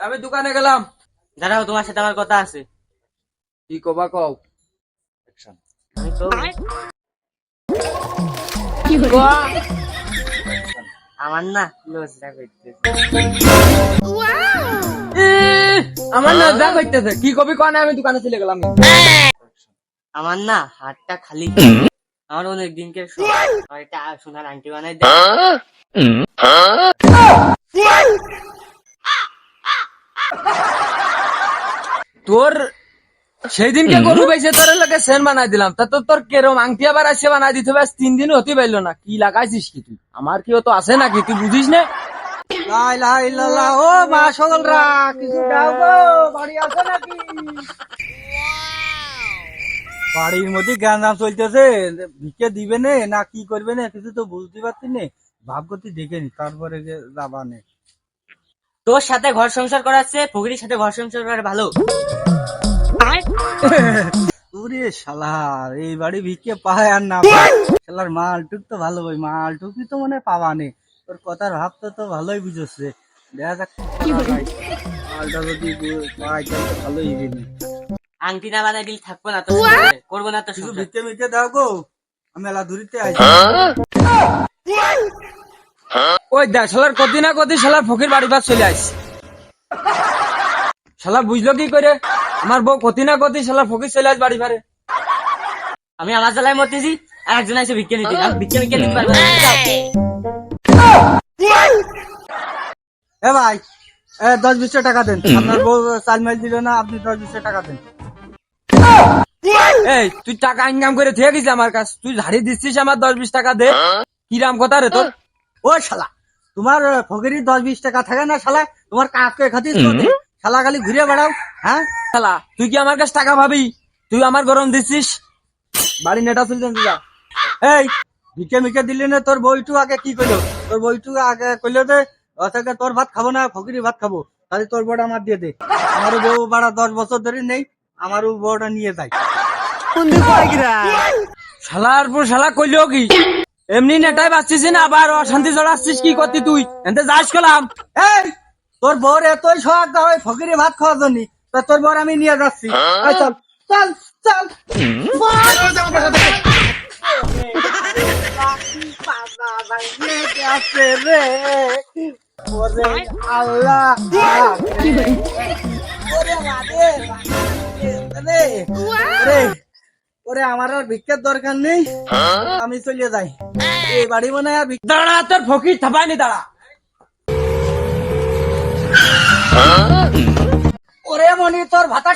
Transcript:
আমি দোকানে গেলাম। দাঁড়াও তোমার সাথে আমার কথা আছে। কি কবা কও? আমার না লজ্জা করতেছে। আমার না যা করতেছে। কি কবি কয় না আমি দোকানে চলে গেলাম। আমার না হাতটা খালি। আমার অনেক দিনকে। আমার একটা সোনার আংটি বানাই দে তোর সেই দিনকে গরু বেঁচে তোর লোকে সেন বানাই দিলাম। তা তোর তোর কেরম আংটি আবার আসে বানাই দিতে হবে তিন দিন হতে পারল না। কি লাগাইছিস কি তুই? আমার কি তো আছে নাকি? তুই বুঝিস না? লাই লাই ও মা সকলরা কিছু দাও গো বাড়ি আছে নাকি? বাড়ির মধ্যে চলতেছে ভিকে দিবে নে কি করবে না কিছু তো বুঝতে পারছি নে। ভাবগতি দেখে নি তারপরে যে যাবা নে। তোর সাথে ঘর সংসার করাচ্ছে ফকিরির সাথে ঘর সংসার করা ভালো। ওরে শালার এই বাড়ি ভিকে পায় আর না শালার মালটুক তো ভালো ওই মালটুকই তো মনে হয় পাবা নে তোর কথার ভাব তো তো ভালোই বুঝেছে দেখা যাক। মালটা যদি পাই তাহলে ভালোই আংটি না বানাই দিলে থাকব না সাথে। করব না তোর কিছু সংসার। ভিকে মিকে দাও গো। আমি এলা দূরিতে আছি ওই দেখ শালার কদি না কদি শালার ফকির বাড়ি পাশ চলে আইস শালা বুঝলো কি করে? আমার বউ কতি না কতি শালার ফকির চলে আস বাড়ি পারে আমি আমার জ্বালায় মরতেছি আর একজন এসে ভিক্ষে নিতে। ভিক্ষে ভিক্ষে নিতে পারব এ ভাই এ দশ বিশ টাকা দেন। আপনার বউ চাল মাইল দিল না আপনি দশ বিশ টাকা দেন। এই তুই টাকা ইনকাম করে থেকে গেছিস আমার কাছে। তুই ঝাড়ি দিচ্ছিস আমার দশ বিশ টাকা দে। কিরাম কথা রে তোর? ও শালা তোমার ফকিরি দশ বিশ টাকা থাকে না শালা? তোমার কাজকে খাতিস শালা খালি ঘুরে বেড়াও হ্যাঁ? শালা তুই কি আমার কাছে টাকা ভাবি তুই আমার গরম দিচ্ছিস বাড়ি নেটা তুলছেন যা। এই ভিকে মিকে দিলি না তোর বইটু আগে কি করল তোর বইটু আগে কইলো যে অথবা তোর ভাত খাব না ফকিরি ভাত খাব। তাহলে তোর বউটা আমার দিয়ে দে। আমার বউ বাড়া দশ বছর ধরে নেই আমারও বউটা নিয়ে যায়। শালার পর শালা কইলেও কি? এমনি নেটাই বাঁচছিস না আবার অশান্তি জড়াচ্ছিস কি করতি তুই এনতে যাস কলাম এই তোর বউর এতই সোহাগ হয় ফকিরি ভাত খাওয়ার জন্য তা তোর বউর আমি নিয়ে যাচ্ছি এই চল চল চল আছে রে ওরে আল্লাহ রে ওরে আমার আর ভিক্ষার দরকার নেই। আমি চলে যাই। এই বাড়ি মনে আর দাঁড়া তোর ফকির থাপায়নি দাঁড়া। ওরে মনি তোর ভাতা